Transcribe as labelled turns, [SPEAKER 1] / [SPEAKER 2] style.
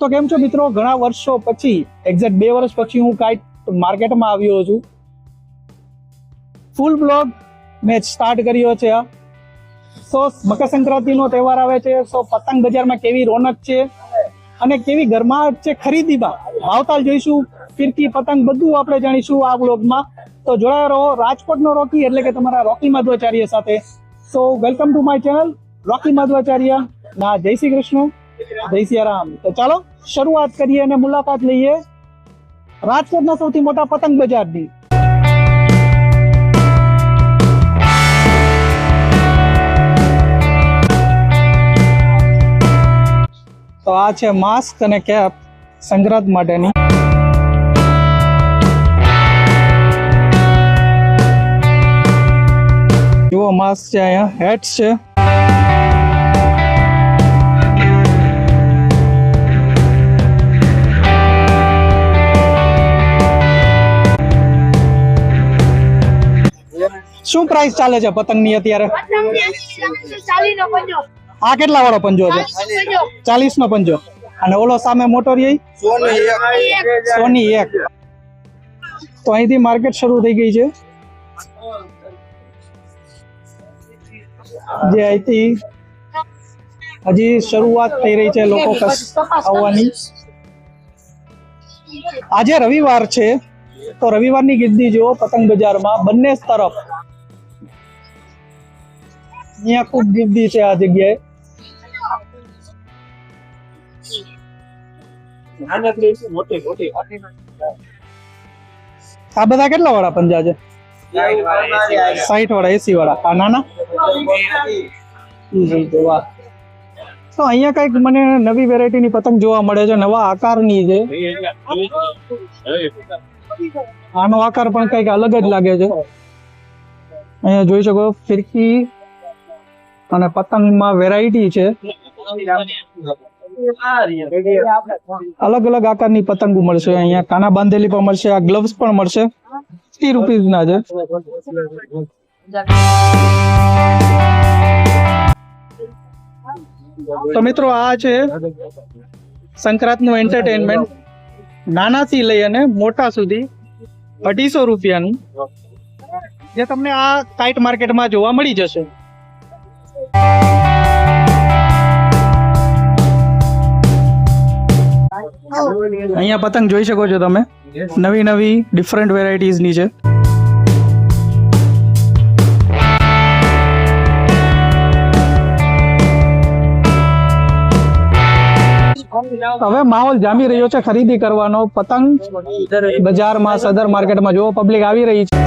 [SPEAKER 1] તો કેમ છો મિત્રો? ઘણા વર્ષો પછી એક્ઝેક્ટ બે વર્ષ પછી હું કાંઈક માર્કેટમાં આવ્યો છું. ફૂલ બ્લોગ મેં સ્ટાર્ટ કર્યો છે સો મકર સંક્રાંતિનો તહેવાર આવે છે સો પતંગ બજારમાં કેવી રોનક છે, અને કેવી ગરમાહટ છે ખરીદીમાં ભાવતાલ જોઈશું, ફિરકી, પતંગ બધું આપણે જાણીશું આ બ્લોગમાં તો જોડાયા રહો, રાજકોટનો રોકી, એટલે કે તમારા રોકી માધવાચાર્ય સાથે. So welcome to my channel Rocky Madhavacharya. ના, જય શ્રી કૃષ્ણ. જય તો ચાલો શરૂઆત કરીએ અને મુલાકાત લઈએ રાજકોટના સૌથી મોટા પતંગ બજારની. તો આ છે માસ્ક અને કેપ સંગ્રહ માટેની. જુઓ માસ્ક છે અહીંયા. હેટ્સ છે. શું પ્રાઇસ ચાલે છે પતંગની અત્યારે?
[SPEAKER 2] ચાલી નો પંજો.
[SPEAKER 1] આ કેટલા વાળો પંજો છે? ચાલીસ નો પંજો. અને ઓલો સામે મોટો રહી સોની એક. તો અહીંથી માર્કેટ શરૂ થઈ ગઈ છે. જે અહીંથી હજી શરૂઆત થઈ રહી છે લોકો આવવાની. આજે રવિવાર છે. તો રવિવારની ગીર્દી જુઓ પતંગ બજારમાં બંને તરફ અહીંયા ખૂબ ગીર્દી છે આ જગ્યાએ. આ બધા કેટલા વાળા પંજા છે? સાઈઠ વાળા એસી વાળા. આ નાના? તો અહીંયા કંઈક મને નવી વેરાયટીની પતંગ જોવા મળે છે, નવા આકારની છે. આનો આકાર પણ કંઈક અલગ જ લાગે છે. અહીંયા જોઈ શકો ફિરકી અને પતંગમાં વેરાયટી છે. અલગ અલગ આકારની પતંગો મળશે. અહીંયા કાના બાંધેલી પણ મળશે, આ ગ્લવ્સ પણ મળશે. સિક્સટી રૂપીઝ છે. તો મિત્રો આ છે સંક્રાંતનું એન્ટરટેનમેન્ટ નાનાથી લઈ અને મોટા સુધી અઢીસો રૂપિયાનું. જે તમને આ કાઇટ માર્કેટમાં જોવા મળી જશે. અહીંયા પતંગ જોઈ શકો છો તમે. નવી નવી ડિફરન્ટ વેરાયટીઝની છે. હવે માહોલ જામી રહ્યો છે ખરીદી કરવાનો. પતંગ બજારમાં સદર માર્કેટમાં જોવો પબ્લિક આવી રહી છે.